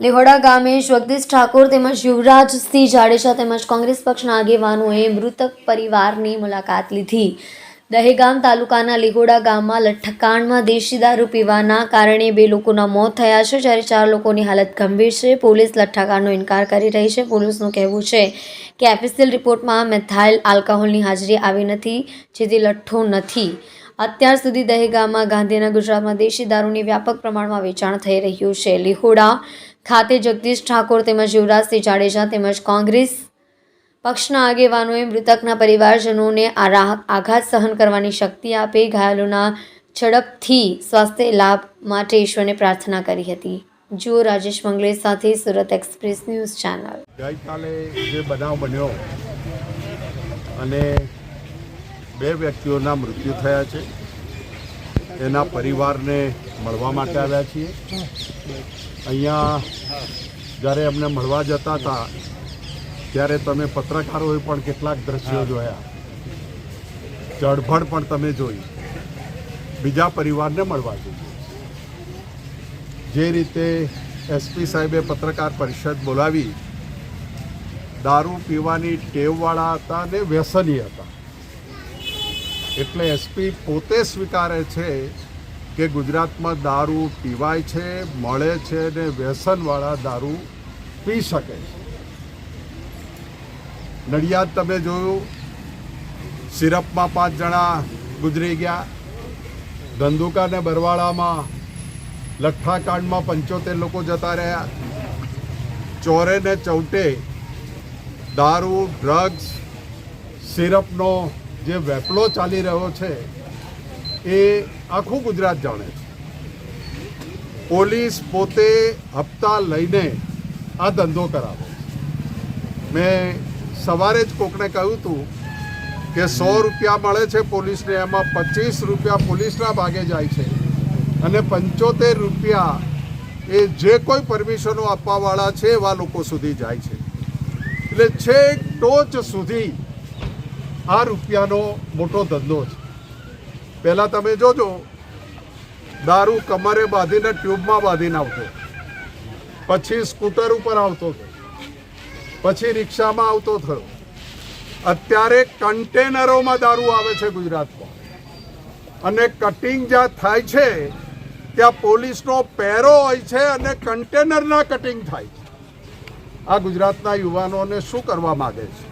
લેહોડા ગામે જગદીશ ઠાકોર તેમજ યુવરાજસિંહ જાડેજા તેમજ કોંગ્રેસ પક્ષના આગેવાનોએ મૃતક પરિવારની મુલાકાત લીધી. દહેગામ તાલુકાના લીહોડા ગામમાં લઠ્ઠકાંડમાં દેશી દારૂ પીવાના કારણે બે લોકોના મોત થયા છે. જ્યારે ચાર લોકોની હાલત ગંભીર છે. પોલીસ લઠ્ઠાકાંડનો ઇનકાર કરી રહી છે. પોલીસનું કહેવું છે કે એફએસએલ રિપોર્ટમાં મેથાઇલ આલ્કોહોલની હાજરી આવી નથી, જેથી લઠ્ઠો નથી. અત્યાર સુધી દહેગામમાં ગાંધીના ગુજરાતમાં દેશી દારૂની વ્યાપક પ્રમાણમાં વેચાણ થઈ રહ્યું છે. લીહોડા ખાતે જગદીશ ઠાકોર તેમજ યુવરાજસિંહ જાડેજા તેમજ કોંગ્રેસ પક્ષના આગેવાનોએ મૃતકના પરિવારજનોને આ આઘાત સહન કરવાની શક્તિ આપે ઘાયલોના ઝડપથી સ્વાસ્થ્ય લાભ માટે ઈશ્વરને પ્રાર્થના કરી હતી. જુઓ રાજેશ મંગલેશ સાથે સુરત એક્સપ્રેસ ન્યૂઝ ચેનલ. ગઈકાલે જે બનાવ બન્યો અને બે વ્યક્તિઓના મૃત્યુ થયા છે. એના પરિવારને મળવા માટે આવ્યા છીએ. અહીંયા જ્યારે અમને મળવા જતા હતા ત્યારે તમે પત્રકારોએ પણ કેટલાક દ્રશ્યો જોયા. ચળફળ પણ તમે જોઈ. બીજા પરિવારને મળવા જોઈએ. જે રીતે એસપી સાહેબે પત્રકાર પરિષદ બોલાવી દારૂ પીવાની ટેવવાળા હતા અને વ્યસની હતા. એટલે એસપી પોતે સ્વીકારે છે કે ગુજરાતમાં દારૂ પીવાય છે, મળે છે ને વ્યસનવાળા દારૂ પી શકે છે. નડિયાદ તમે જોયું, સિરપમાં પાંચ જણા ગુજરી ગયા. ધંધુકા ને બરવાળામાં લઠ્ઠાકાંડમાં પંચોતેર લોકો જતા રહ્યા. ચોરે ને ચૌટે દારૂ, ડ્રગ્સ, સિરપનો જે વેપલો ચાલી રહ્યો છે, એ આખું ગુજરાત જાણે છે. પોલીસ પોતે હપ્તા લઈને આ ધંધો કરાવે મેં સવારે જ કોકને કહ્યું હતું કે સો રૂપિયા મળે છે પોલીસને, એમાં પચીસ રૂપિયા પોલીસના ભાગે જાય છે. અને પંચોતેર રૂપિયા એ જે કોઈ પરમિશનો આપવાવાળા છે એવા લોકો સુધી જાય છે. એટલે છેક ટોચ સુધી આ રૂપિયાનો મોટો ધંધો છે. પહેલાં તમે જોજો, દારૂ કમરે બાંધીને ટ્યુબમાં બાંધીને આવતો પછી સ્કૂટર ઉપર આવતો હતો. પછી રિક્ષામાં આવતો થયો. અત્યારે કન્ટેનરોમાં દારૂ આવે છે ગુજરાતમાં. અને કટિંગ જ્યાં થાય છે, ત્યાં પોલીસનો પહેરો હોય છે અને કન્ટેનરના કટિંગ થાય છે. આ ગુજરાતના યુવાનોને શું કરવા માગે છે?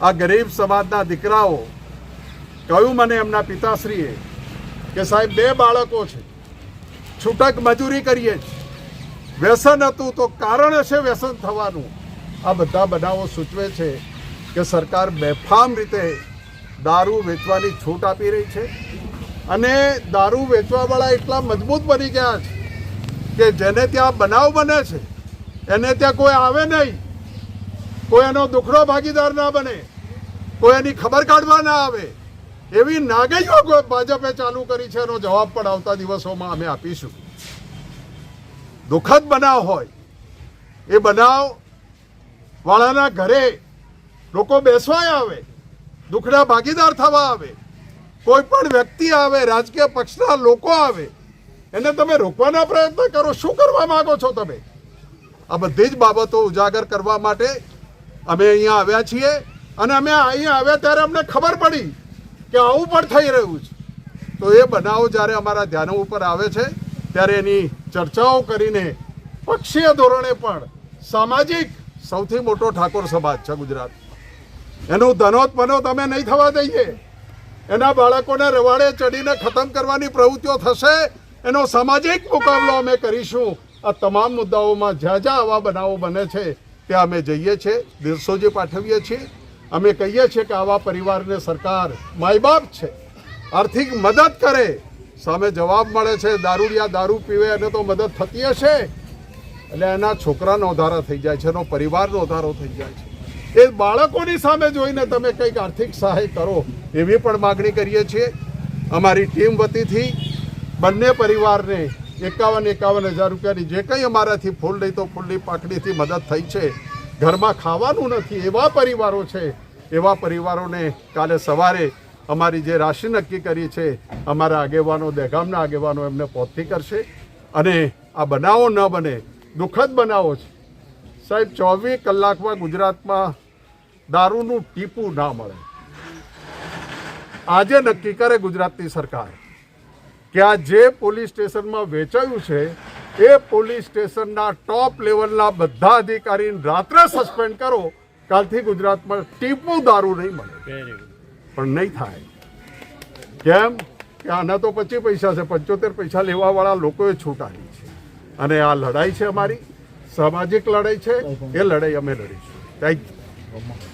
આ ગરીબ સમાજના દીકરાઓ કહ્યું મને એમના પિતાશ્રીએ કે સાહેબ, બે બાળકો છે. છૂટક મજૂરી કરીએ છીએ વ્યસન હતું તો કારણ હશે વ્યસન થવાનું. આ બધા બનાવો સૂચવે છે કે સરકાર બેફામ રીતે દારૂ વેચવાની છૂટ આપી રહી છે અને દારૂ વેચવાવાળા એટલા મજબૂત બની ગયા છે કે જેને ત્યાં બનાવ બને છે, એને ત્યાં કોઈ આવે નહીં. કોઈ એનો દુખડો ભાગીદાર ના બને કોઈ એની ખબર કાઢવા ના આવે, એવી નાગઈઓ ભાજપે ચાલુ કરી છે, એનો જવાબ પણ આવતા દિવસોમાં અમે આપીશું. દુઃખદ બનાવ હોય, એ બનાવ વાળાના ઘરે લોકો બેસવા આવે, દુખડા ભાગીદાર થવા આવે, કોઈ પણ વ્યક્તિ આવે, રાજકીય પક્ષના લોકો આવે, એને તમે રોકવાના પ્રયત્ન કરો, શું કરવા માગો છો તમે? આ બધી જ બાબતો ઉજાગર કરવા માટે અમે અહીંયા આવ્યા છીએ અને અમે અહીંયા આવ્યા ત્યારે અમને ખબર પડી કે આવું પણ થઈ રહ્યું છે. તો એ બનાવો જ્યારે અમારા ધ્યાન ઉપર આવે છે, ત્યારે એની ચર્ચાઓ કરીને પક્ષીય ધોરણે પણ સામાજિક સૌથી મોટો ઠાકોર સમાજ છે ગુજરાત. એનું ધનોત પનોત અમે નહીં થવા દઈએ. એના બાળકોને રવાડે ચડીને ખતમ કરવાની પ્રવૃત્તિઓ થશે, એનો સામાજિક મુકાબલો અમે કરીશું. આ તમામ મુદ્દાઓમાં જ્યાં જ્યાં આવા બનાવો બને છે ત્યાં અમે જઈએ છીએ દિવસોજી પાઠવીએ છીએ, અમે કહીએ છીએ કે આવા પરિવારને સરકાર માય બાપ છે, આર્થિક મદદ કરે, સામે જવાબ મળે છે, દારૂડિયા દારૂ પીવે એને તો મદદ થતી હશે. એટલે એના છોકરાનો વધારો થઈ જાય છે, એનો પરિવારનો વધારો થઈ જાય છે. એ બાળકોની સામે જોઈને તમે કંઈક આર્થિક સહાય કરો એવી પણ માગણી કરીએ છીએ. અમારી ટીમ વતીથી બંને પરિવારને એકાવન એકાવન હજાર રૂપિયાની જે કંઈ અમારાથી ફૂલ નહીં તો ફૂલની પાકડીથી મદદ થઈ છે. ઘરમાં ખાવાનું નથી, એવા પરિવારો છે. એવા પરિવારોને કાલે સવારે અમારી જે રાશિ નક્કી કરી છે, અમારા આગેવાનો, દહેગામના આગેવાનો એમને પહોંચતી કરશે. અને આ બનાવો ન બને, દુઃખદ બનાવો છે. સાહેબ, ચોવીસ કલાકમાં ગુજરાતમાં દારૂનું ટીપું ના મળે. આજે નક્કી કરે ગુજરાતની સરકાર. કે આ જે પોલીસ સ્ટેશનમાં વેચાયું છે એ પોલીસ સ્ટેશનના ટોપ લેવલના બધા અધિકારીને રાત્રે સસ્પેન્ડ કરો કાલથી ગુજરાતમાં ટીપું દારૂ નહીં મળે. પણ નહીં થાય. કેમ? કે આના તો પચીસ પૈસા છે પંચોતેર પૈસા લેવાવાળા લોકોએ છૂટ આપી છે. અને આ લડાઈ છે અમારી સામાજિક લડાઈ છે એ લડાઈ અમે લડીશું. Thank you